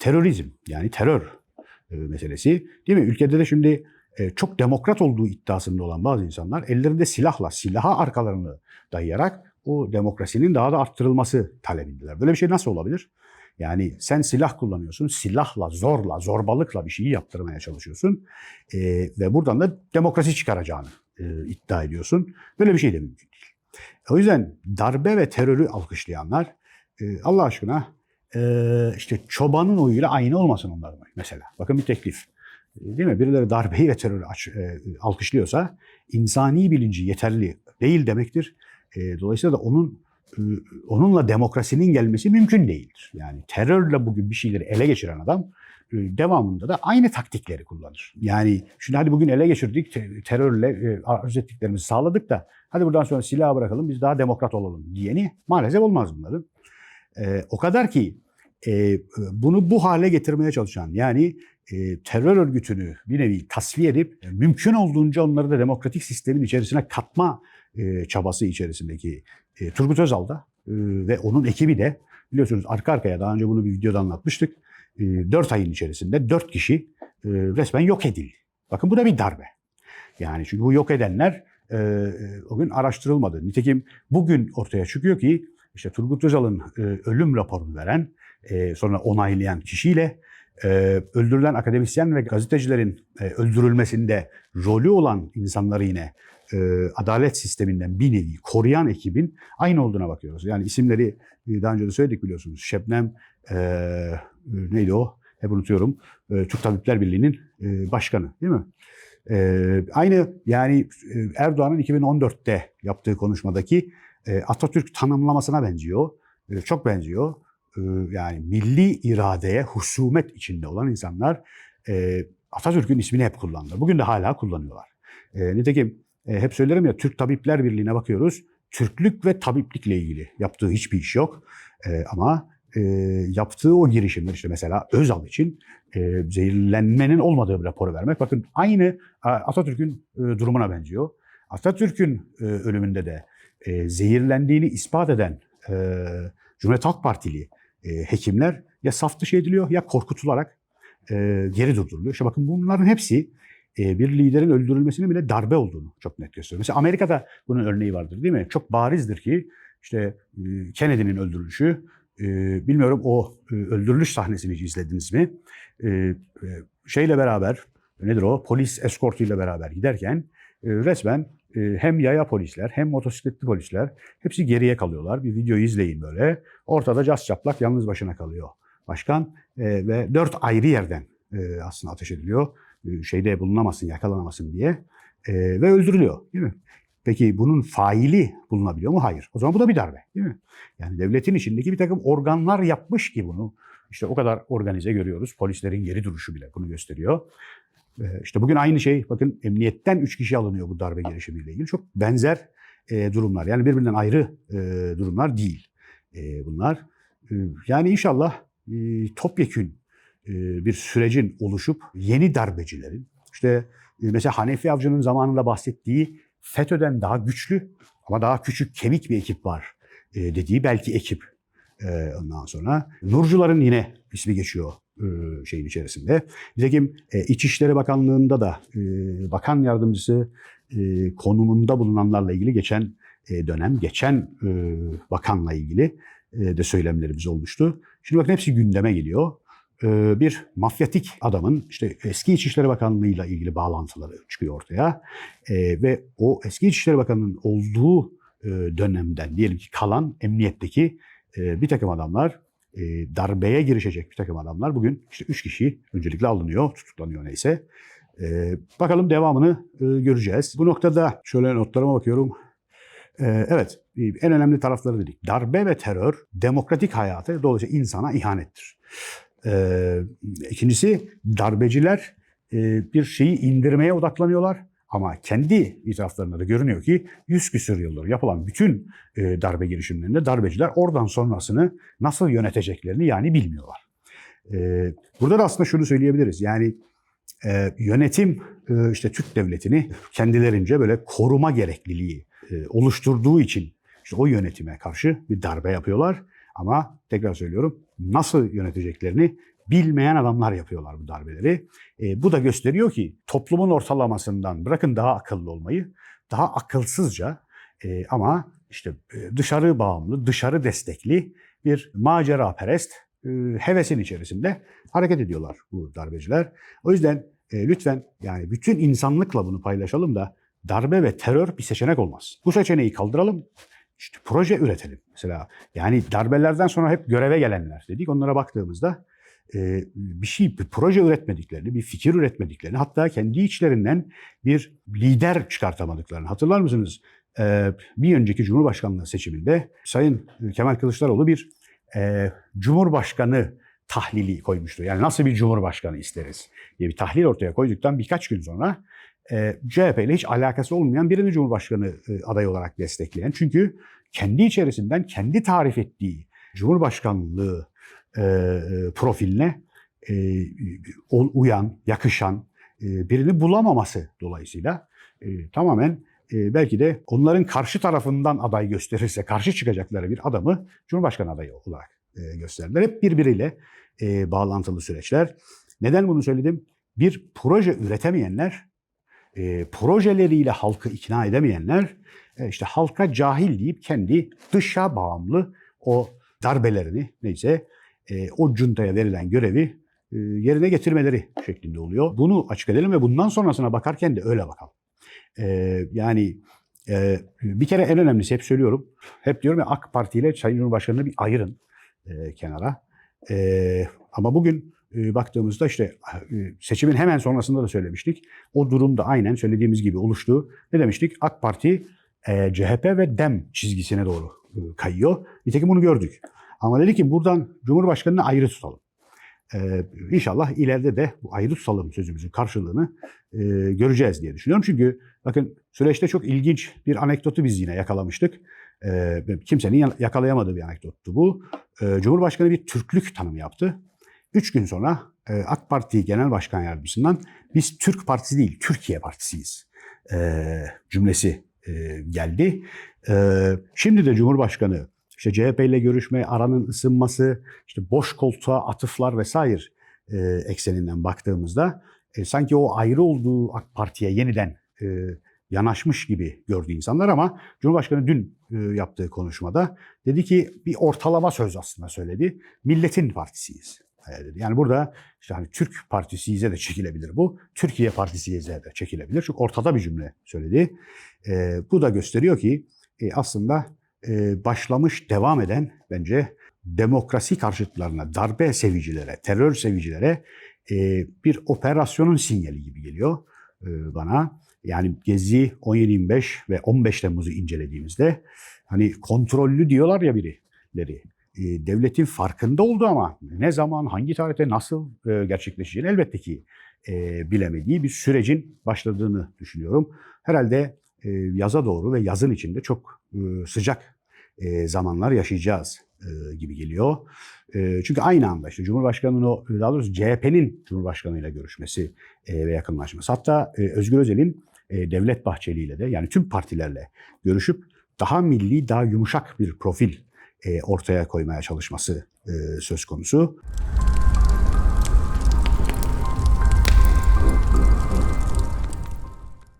terörizm yani terör e, meselesi değil mi? Ülkede de şimdi e, çok demokrat olduğu iddiasında olan bazı insanlar ellerinde silahla, silaha arkalarını dayayarak o demokrasinin daha da arttırılması talebindeler. Böyle bir şey nasıl olabilir? Yani sen silah kullanıyorsun, silahla, zorla, zorbalıkla bir şeyi yaptırmaya çalışıyorsun e, ve buradan da demokrasi çıkaracağını e, iddia ediyorsun. Böyle bir şey de mümkün değil. O yüzden darbe ve terörü alkışlayanlar e, Allah aşkına e, işte çobanın oyuyla aynı olmasın onların oyu mesela. Bakın bir teklif. E, Değil mi? Birileri darbeyi ve terörü aç- e, alkışlıyorsa insani bilinci yeterli değil demektir. E, dolayısıyla da onun e, onunla demokrasinin gelmesi mümkün değildir. Yani terörle bugün bir şeyleri ele geçiren adam e, devamında da aynı taktikleri kullanır. Yani şimdi hadi bugün ele geçirdik, te- terörle arz ettiklerimizi sağladık da hadi buradan sonra silahı bırakalım biz daha demokrat olalım diyeni maalesef olmaz bunların. E, o kadar ki e, bunu bu hale getirmeye çalışan yani e, terör örgütünü bir nevi tasfiye edip e, mümkün olduğunca onları da demokratik sistemin içerisine katma e, çabası içerisindeki e, Turgut Özal da e, ve onun ekibi de biliyorsunuz arka arkaya daha önce bunu bir videoda anlatmıştık. E, 4 ayın içerisinde 4 kişi e, resmen yok edildi. Bakın bu da bir darbe. Yani çünkü bu yok edenler e, e, o gün araştırılmadı. Nitekim bugün ortaya çıkıyor ki işte Turgut Özal'ın e, ölüm raporunu veren e, sonra onaylayan kişiyle e, öldürülen akademisyen ve gazetecilerin e, öldürülmesinde rolü olan insanları yine e, adalet sisteminden bir nevi koruyan ekibin aynı olduğuna bakıyoruz. Yani isimleri e, daha önce de söyledik biliyorsunuz. Şebnem e, neydi o? Hep unutuyorum. E, Türk Tabipler Birliği'nin e, başkanı değil mi? E, aynı yani e, Erdoğan'ın 2014'te yaptığı konuşmadaki e, Atatürk tanımlamasına benziyor. E, çok benziyor. E, yani milli iradeye husumet içinde olan insanlar e, Atatürk'ün ismini hep kullandılar. Bugün de hala kullanıyorlar. E, nitekim hep söylerim ya Türk Tabipler Birliği'ne bakıyoruz. Türklük ve tabiplikle ilgili yaptığı hiçbir iş yok. Ama e, yaptığı o girişimler işte mesela Özal için e, zehirlenmenin olmadığı bir raporu vermek. Bakın aynı Atatürk'ün durumuna benziyor. Atatürk'ün ölümünde de e, zehirlendiğini ispat eden e, Cumhuriyet Halk Partili e, hekimler ya saf dışı ediliyor ya korkutularak e, geri durduruluyor. İşte bakın bunların hepsi e, bir liderin öldürülmesinin bile darbe olduğunu çok net gösteriyor. Mesela Amerika'da bunun örneği vardır değil mi? Çok barizdir ki işte e, Kennedy'nin öldürülüşü, e, bilmiyorum o e, öldürülüş sahnesini hiç izlediniz mi? E, e, şeyle beraber, nedir o? Polis eskortuyla beraber giderken e, resmen hem yaya polisler hem motosikletli polisler hepsi geriye kalıyorlar. Bir videoyu izleyin böyle. Ortada cas çaplak yalnız başına kalıyor başkan e, ve dört ayrı yerden e, aslında ateş ediliyor. E, şeyde bulunamasın, yakalanamasın diye E, ve öldürülüyor değil mi? Peki bunun faili bulunabiliyor mu? Hayır. O zaman bu da bir darbe değil mi? Yani devletin içindeki bir takım organlar yapmış ki bunu. İşte o kadar organize görüyoruz. Polislerin geri duruşu bile bunu gösteriyor. Ee, İşte bugün aynı şey, bakın emniyetten üç kişi alınıyor bu darbe girişimiyle ilgili. Çok benzer e, durumlar. Yani birbirinden ayrı e, durumlar değil e, bunlar. E, yani inşallah topyekün bir sürecin oluşup yeni darbecilerin, işte mesela Hanefi Avcı'nın zamanında bahsettiği FETÖ'den daha güçlü ama daha küçük kemik bir ekip var dediği belki ekip e, ondan sonra. Nurcuların yine ismi geçiyor e, şeyin içerisinde. Nitekim e, İçişleri Bakanlığı'nda da e, bakan yardımcısı e, konumunda bulunanlarla ilgili geçen e, dönem, geçen e, bakanla ilgili e, de söylemlerimiz olmuştu. Şimdi bakın hepsi gündeme geliyor. E, bir mafyatik adamın işte eski İçişleri Bakanlığı'yla ilgili bağlantıları çıkıyor ortaya. E, ve o eski İçişleri Bakanı'nın olduğu e, dönemden diyelim ki kalan emniyetteki e, bir takım adamlar e, darbeye girişecek bir takım adamlar bugün işte üç kişi öncelikle alınıyor, tutuklanıyor neyse. E, bakalım devamını e, göreceğiz. Bu noktada şöyle notlarıma bakıyorum. E, evet, e, en önemli tarafları dedik. Darbe ve terör demokratik hayata dolayısıyla insana ihanettir. E, ikincisi darbeciler bir şeyi indirmeye odaklanıyorlar. Ama kendi itiraflarında da görünüyor ki 100 küsur yıldır yapılan bütün e, darbe girişimlerinde darbeciler oradan sonrasını nasıl yöneteceklerini yani bilmiyorlar. E, burada da aslında şunu söyleyebiliriz. Yani e, yönetim işte Türk devletini kendilerince böyle koruma gerekliliği oluşturduğu için işte o yönetime karşı bir darbe yapıyorlar. Ama tekrar söylüyorum nasıl yöneteceklerini bilmeyen adamlar yapıyorlar bu darbeleri. E, bu da gösteriyor ki toplumun ortalamasından bırakın daha akıllı olmayı, daha akılsızca e, ama işte e, dışarı bağımlı, dışarı destekli bir macera perest e, hevesin içerisinde hareket ediyorlar bu darbeciler. O yüzden e, lütfen yani bütün insanlıkla bunu paylaşalım da darbe ve terör bir seçenek olmaz. Bu seçeneği kaldıralım. İşte proje üretelim. Mesela yani darbelerden sonra hep göreve gelenler dedik. Onlara baktığımızda e, bir şey, bir proje üretmediklerini, bir fikir üretmediklerini, hatta kendi içlerinden bir lider çıkartamadıklarını. Hatırlar mısınız? E, bir önceki Cumhurbaşkanlığı seçiminde Sayın Kemal Kılıçdaroğlu bir e, Cumhurbaşkanı tahlili koymuştu. Yani nasıl bir Cumhurbaşkanı isteriz diye bir tahlil ortaya koyduktan birkaç gün sonra e, CHP ile hiç alakası olmayan birini Cumhurbaşkanı e, adayı olarak destekleyen. Çünkü kendi içerisinden kendi tarif ettiği Cumhurbaşkanlığı e, e, profiline uyan, yakışan birini bulamaması dolayısıyla tamamen belki de onların karşı tarafından aday gösterirse karşı çıkacakları bir adamı Cumhurbaşkanı adayı olarak e, gösterdiler. Hep birbiriyle bağlantılı süreçler. Neden bunu söyledim? Bir proje üretemeyenler, e, projeleriyle halkı ikna edemeyenler, e, işte halka cahil deyip kendi dışa bağımlı o darbelerini neyse e, o cuntaya verilen görevi e, yerine getirmeleri şeklinde oluyor. Bunu açık edelim ve bundan sonrasına bakarken de öyle bakalım. E, yani e, bir kere en önemlisi hep söylüyorum. Hep diyorum ya AK Parti ile Sayın Cumhurbaşkanı'nı bir ayırın e, kenara. E, ama bugün e, baktığımızda işte e, seçimin hemen sonrasında da söylemiştik. O durumda aynen söylediğimiz gibi oluştu. Ne demiştik? AK Parti e, CHP ve DEM çizgisine doğru e, kayıyor. Nitekim bunu gördük. Ama dedi ki buradan Cumhurbaşkanı'nı ayrı tutalım. Ee, inşallah ileride de bu ayrı tutalım sözümüzün karşılığını e, göreceğiz diye düşünüyorum. Çünkü bakın süreçte çok ilginç bir anekdotu biz yine yakalamıştık. Ee, kimsenin yakalayamadığı bir anekdottu bu. Ee, Cumhurbaşkanı bir Türklük tanımı yaptı. Üç gün sonra e, AK Parti Genel Başkan Yardımcısından biz Türk Partisi değil Türkiye Partisiyiz e, cümlesi e, geldi. Şimdi de Cumhurbaşkanı işte CHP ile görüşme, aranın ısınması, işte boş koltuğa atıflar vesaire ekseninden baktığımızda sanki o ayrı olduğu AK Parti'ye yeniden yanaşmış gibi gördü insanlar ama Cumhurbaşkanı dün yaptığı konuşmada dedi ki bir ortalama söz aslında söyledi. Milletin partisiyiz. E, dedi. Yani burada işte hani Türk Partisi'yize de çekilebilir bu. Türkiye Partisi'yize de çekilebilir. Çünkü ortada bir cümle söyledi. E, bu da gösteriyor ki e, aslında e, başlamış, devam eden bence demokrasi karşıtlarına, darbe sevicilere, terör sevicilere e, bir operasyonun sinyali gibi geliyor e, bana. Yani Gezi 17-25 ve 15 Temmuz'u incelediğimizde hani kontrollü diyorlar ya birileri. E, devletin farkında oldu ama ne zaman, hangi tarihte, nasıl e, gerçekleşeceğini elbette ki e, bilemediği bir sürecin başladığını düşünüyorum. Herhalde e, yaza doğru ve yazın içinde çok sıcak zamanlar yaşayacağız gibi geliyor. Çünkü aynı anda işte Cumhurbaşkanı'nın o daha doğrusu CHP'nin Cumhurbaşkanı'yla görüşmesi ve yakınlaşması. Hatta Özgür Özel'in Devlet Bahçeli ile de yani tüm partilerle görüşüp daha milli, daha yumuşak bir profil ortaya koymaya çalışması e, söz konusu.